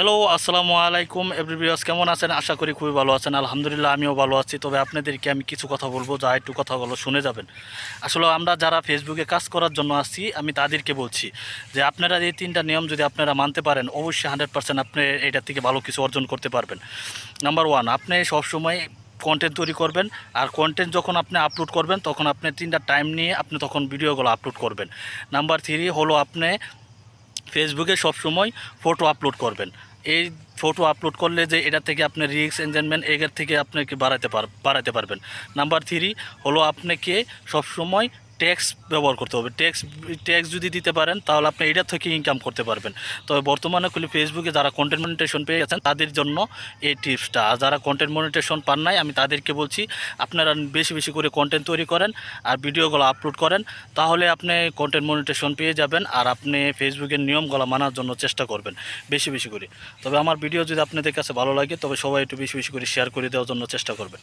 Hello আসসালামু আলাইকুম এভরিবিয়াস কেমন আছেন? আশা করি খুবই ভালো আছেন। আলহামদুলিল্লাহ, আমিও ভালো আছি। তবে আপনাদেরকে আমি কিছু কথা বলব, যা একটু কথাগুলো শুনে যাবেন। আসলে আমরা যারা ফেসবুকে কাজ করার জন্য আসছি আমি তাদেরকে বলছি যে আপনারা এই তিনটা নিয়ম যদি আপনারা মানতে পারেন, অবশ্যই হান্ড্রেড পার্সেন্ট আপনি এটা থেকে ভালো কিছু অর্জন করতে পারবেন। নাম্বার ওয়ান আপনি সবসময় কন্টেন্ট তৈরি করবেন, আর কন্টেন্ট যখন আপনি আপলোড করবেন, তখন আপনি তিনটা টাইম নিয়ে আপনি তখন ভিডিওগুলো আপলোড করবেন। নাম্বার থ্রি হলো আপনি ফেসবুকে সবসময় ফটো আপলোড করবেন। এই ফটো আপলোড করলে যে এটা থেকে আপনি রিক্স এনজয়মেন্ট এগের থেকে আপনাকে বাড়াতে পার বাড়াতে পারবেন। নাম্বার থ্রি হলো আপনাকে সবসময় ট্যাক্স ব্যবহার করতে হবে। ট্যাক্স ট্যাক্স যদি দিতে পারেন, তাহলে আপনি এটা থেকে ইনকাম করতে পারবেন। তবে বর্তমানে খুলে ফেসবুকে যারা কন্টেন্ট মনিটেশন পেয়ে গেছেন, তাদের জন্য এই টিপসটা আর যারা কন্টেন্ট মনিটেশন পান নাই, আমি তাদেরকে বলছি, আপনারা বেশি বেশি করে কন্টেন্ট তৈরি করেন আর ভিডিওগুলো আপলোড করেন, তাহলে আপনি কন্টেন্ট মনিটেশন পেয়ে যাবেন আর আপনি ফেসবুকের নিয়মগুলো মানার জন্য চেষ্টা করবেন, বেশি বেশি করে। তবে আমার ভিডিও যদি আপনাদের কাছে ভালো লাগে, তবে সবাই একটু বেশি বেশি করে শেয়ার করে দেওয়ার জন্য চেষ্টা করবেন।